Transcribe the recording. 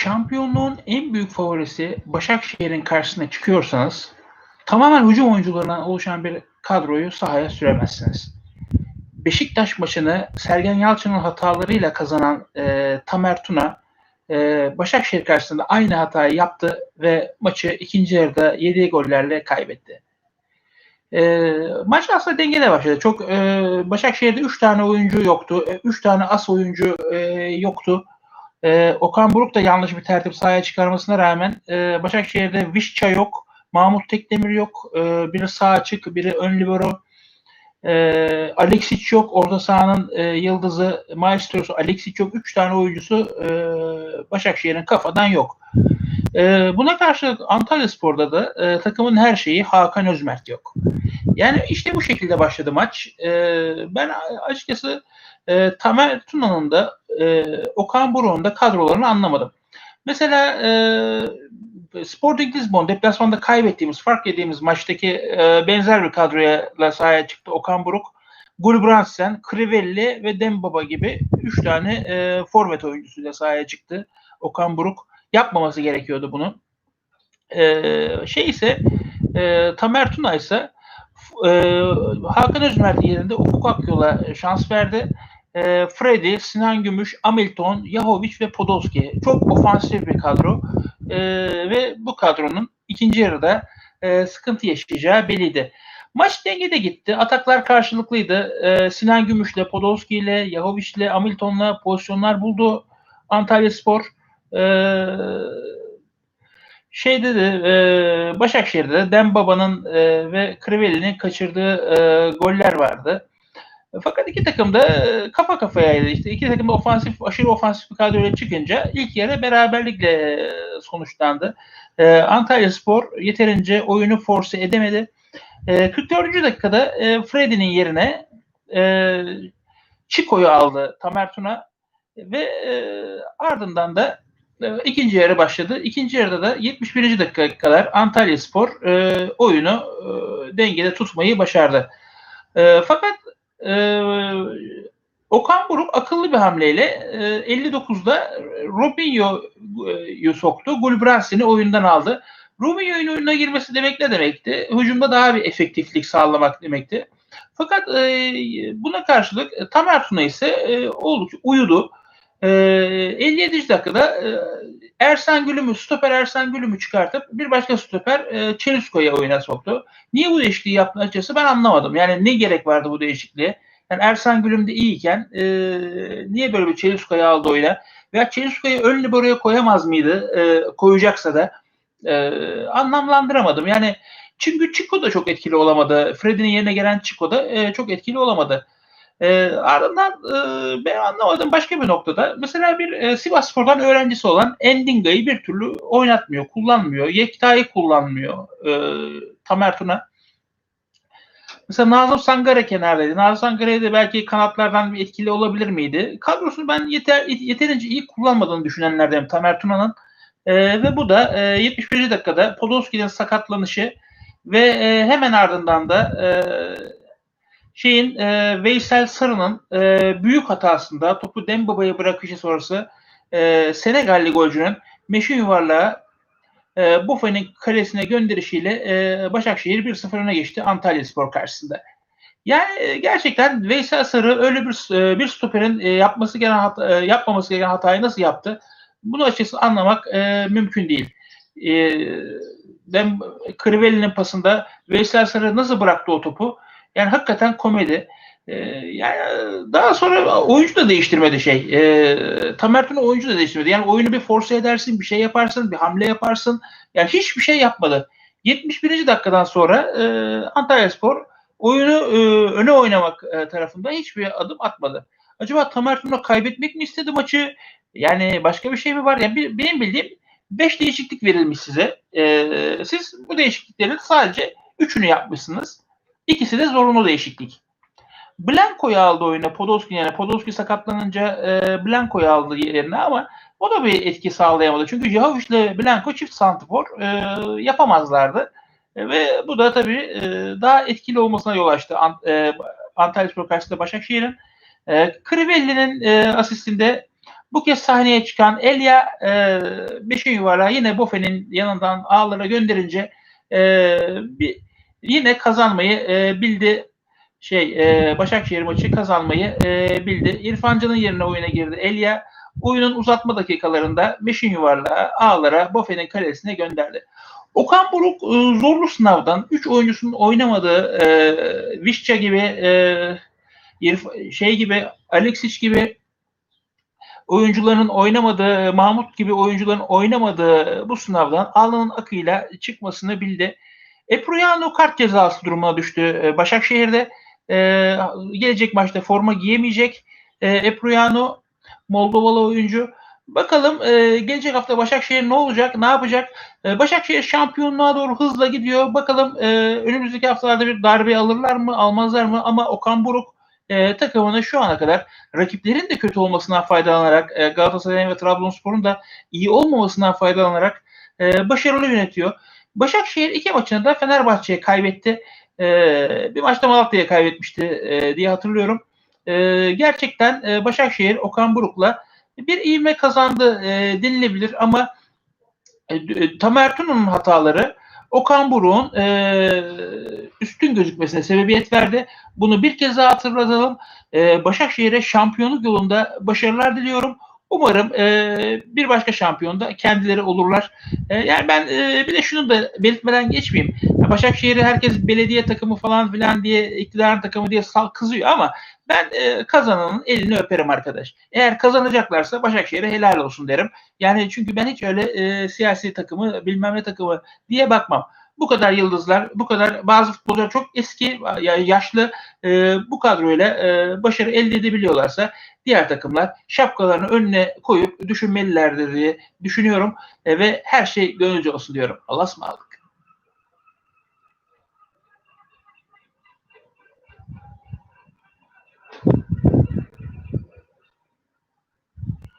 şampiyonluğun en büyük favorisi Başakşehir'in karşısına çıkıyorsanız tamamen hücum oyuncularından oluşan bir kadroyu sahaya süremezsiniz. Beşiktaş maçını Sergen Yalçın'ın hatalarıyla kazanan e, Tamer Tuna e, Başakşehir karşısında aynı hatayı yaptı ve maçı ikinci yarıda yediği gollerle kaybetti. E, maç aslında dengede başladı. Çok e, Başakşehir'de 3 tane oyuncu yoktu. 3 e, tane as oyuncu e, yoktu. E, Okan Buruk da yanlış bir tertip sahaya çıkarmasına rağmen e, Başakşehir'de Vişça yok. Mahmut Tekdemir yok. E, biri sağ açık, biri ön libero. E, Alexic yok. Orta sahanın e, yıldızı, maestrosu Alexic yok. Üç tane oyuncusu e, Başakşehir'in kafadan yok. E, buna karşılık Antalya Spor'da da e, takımın her şeyi Hakan Özmert yok. Yani işte bu şekilde başladı maç. E, ben açıkçası e, Tamer Tuna'nın da e, Okan Buruk'un da kadrolarını anlamadım. Mesela e, Sporting Lisbon deplasmanda kaybettiğimiz, fark ettiğimiz maçtaki e, benzer bir kadroya sahaya çıktı Okan Buruk. Gulbrandsen, Crivelli ve Dembaba gibi 3 tane e, forvet oyuncusuyla sahaya çıktı Okan Buruk. Yapmaması gerekiyordu bunu. E, şey ise e, Tamer Tuna ise e, Hakan Özmer yerinde Ufuk Akyol'a şans verdi e, Freddy, Sinan Gümüş, Hamilton, Yahovic ve Podolski. Çok ofansif bir kadro. E, ve bu kadronun ikinci yarıda e, sıkıntı yaşayacağı belliydi. Maç dengede gitti. Ataklar karşılıklıydı. E, Sinan Gümüş'le, Podolski ile, Yahovic'le, Hamilton'la pozisyonlar buldu Antalya Spor. E, şeyde de e, Başakşehir'de de Dembaba'nın e, ve Crivelli'nin kaçırdığı e, goller vardı. Fakat iki takım da e, kafa kafayaydı. İşte iki takım da ofansif, aşırı ofansif bir kadroyla çıkınca ilk yarı beraberlikle e, sonuçlandı. Ee, Antalya Spor yeterince oyunu force edemedi. Ee, 44. dakikada e, Freddy'nin yerine e, Chico'yu aldı Tamer Tuna ve e, ardından da e, ikinci yarı başladı. İkinci yarıda da 71. dakika kadar Antalya Spor e, oyunu e, dengede tutmayı başardı. E, fakat e, Okan Buruk akıllı bir hamleyle e, 59'da Robinho'yu soktu. Gulbrandsen'i oyundan aldı. Robinho'nun oyuna girmesi demek ne demekti? Hücumda daha bir efektiflik sağlamak demekti. Fakat e, buna karşılık Tamer Tuna ise e, oldukça uyudu. E, 57. dakikada e, Ersan Gülüm'ü, stoper Ersan Gülüm'ü çıkartıp bir başka stoper e, Çelisko'ya oyuna soktu. Niye bu değişikliği yaptı açıkçası ben anlamadım. Yani ne gerek vardı bu değişikliğe? Yani Ersan Gülüm de iyiyken e, niye böyle bir Çelisko'yu aldı oyuna? Veya Çelisko'yu ön libero'ya koyamaz mıydı? E, koyacaksa da e, anlamlandıramadım. Yani çünkü Chico da çok etkili olamadı. Freddy'nin yerine gelen Chico da e, çok etkili olamadı. E, ardından e, ben anlamadım başka bir noktada. Mesela bir e, Sivas Spor'dan öğrencisi olan Endinga'yı bir türlü oynatmıyor, kullanmıyor. Yekta'yı kullanmıyor e, Tamer Tuna. Mesela Nazım Sangare kenardaydı. Nazım Sangare'ye de belki kanatlardan bir etkili olabilir miydi? Kadrosunu ben yeter, yeterince iyi kullanmadığını düşünenlerdenim Tamer Tuna'nın. E, ve bu da e, 71. dakikada Podolski'nin sakatlanışı ve e, hemen ardından da e, şeyin e, Veysel Sarı'nın e, büyük hatasında topu Dembaba'ya bırakışı sonrası e, Senegalli golcünün meşhur yuvarlağı e, Buffett'in kalesine gönderişiyle e, Başakşehir 1-0 öne geçti Antalya Spor karşısında. Yani e, gerçekten Veysel Sarı öyle bir e, bir stoperin e, yapması gereken hata, yapmaması gereken hatayı nasıl yaptı? Bunu açıkçası anlamak e, mümkün değil. E, Dem Crivelli'nin pasında Veysel Sarı nasıl bıraktı o topu? Yani hakikaten komedi. Ee, yani daha sonra oyuncu da değiştirmedi şey. Ee, Tamer oyuncu da değiştirmedi. Yani oyunu bir force edersin, bir şey yaparsın, bir hamle yaparsın. Yani hiçbir şey yapmadı. 71. dakikadan sonra e, Antalya Spor oyunu e, öne oynamak e, tarafında hiçbir adım atmadı. Acaba Tamer kaybetmek mi istedi maçı? Yani başka bir şey mi var? Yani bir, benim bildiğim 5 değişiklik verilmiş size. E, siz bu değişikliklerin sadece 3'ünü yapmışsınız. İkisi de zorunlu değişiklik. Blanco'yu aldı oyuna Podolski yani Podolski sakatlanınca e, Blanco'yu aldı yerine ama o da bir etki sağlayamadı. Çünkü Jahovic ile Blanco çift santifor e, yapamazlardı. E, ve bu da tabii e, daha etkili olmasına yol açtı Ant, e, Antalya Spor karşısında Başakşehir'in. E, Crivelli'nin e, asistinde Bu kez sahneye çıkan Elia e, beşin yuvarlağı yine Bofe'nin yanından ağlara gönderince e, bir, yine kazanmayı e, bildi. Şey e, Başakşehir maçı kazanmayı e, bildi. İrfancan'ın yerine oyuna girdi. Elia oyunun uzatma dakikalarında beşin yuvarlağı ağlara Bofe'nin kalesine gönderdi. Okan Buruk e, zorlu sınavdan 3 oyuncusunun oynamadığı e, Vişça gibi e, şey gibi Alexic gibi oyuncuların oynamadığı, Mahmut gibi oyuncuların oynamadığı bu sınavdan alnının akıyla çıkmasını bildi. Eproyano kart cezası durumuna düştü e, Başakşehir'de. Ee, gelecek maçta forma giyemeyecek. Eproyano Moldovalı oyuncu. Bakalım e, gelecek hafta Başakşehir ne olacak, ne yapacak? E, Başakşehir şampiyonluğa doğru hızla gidiyor. Bakalım e, önümüzdeki haftalarda bir darbe alırlar mı, almazlar mı? Ama Okan Buruk e, takımını şu ana kadar rakiplerin de kötü olmasından faydalanarak e, Galatasaray'ın ve Trabzonspor'un da iyi olmamasından faydalanarak e, başarılı yönetiyor. Başakşehir iki maçını da Fenerbahçe'ye kaybetti. E, bir maçta Malatya'ya kaybetmişti e, diye hatırlıyorum. E, gerçekten e, Başakşehir Okan Buruk'la bir ivme kazandı e, denilebilir ama e, Tamer Tuna'nın hataları Okan Buruk'un e, üstün gözükmesine sebebiyet verdi. Bunu bir kez daha hatırlatalım. E, Başakşehir'e şampiyonluk yolunda başarılar diliyorum. Umarım e, bir başka şampiyonda kendileri olurlar. E, yani ben e, bir de şunu da belirtmeden geçmeyeyim. Başakşehir'i herkes belediye takımı falan filan diye iktidar takımı diye sal kızıyor ama ben e, kazananın elini öperim arkadaş. Eğer kazanacaklarsa Başakşehir'e helal olsun derim. Yani çünkü ben hiç öyle e, siyasi takımı bilmem ne takımı diye bakmam bu kadar yıldızlar, bu kadar bazı futbolcular çok eski, yaşlı e, bu kadroyla e, başarı elde edebiliyorlarsa diğer takımlar şapkalarını önüne koyup düşünmelilerdir diye düşünüyorum e, ve her şey gönülce olsun diyorum. Allah'a ısmarladık.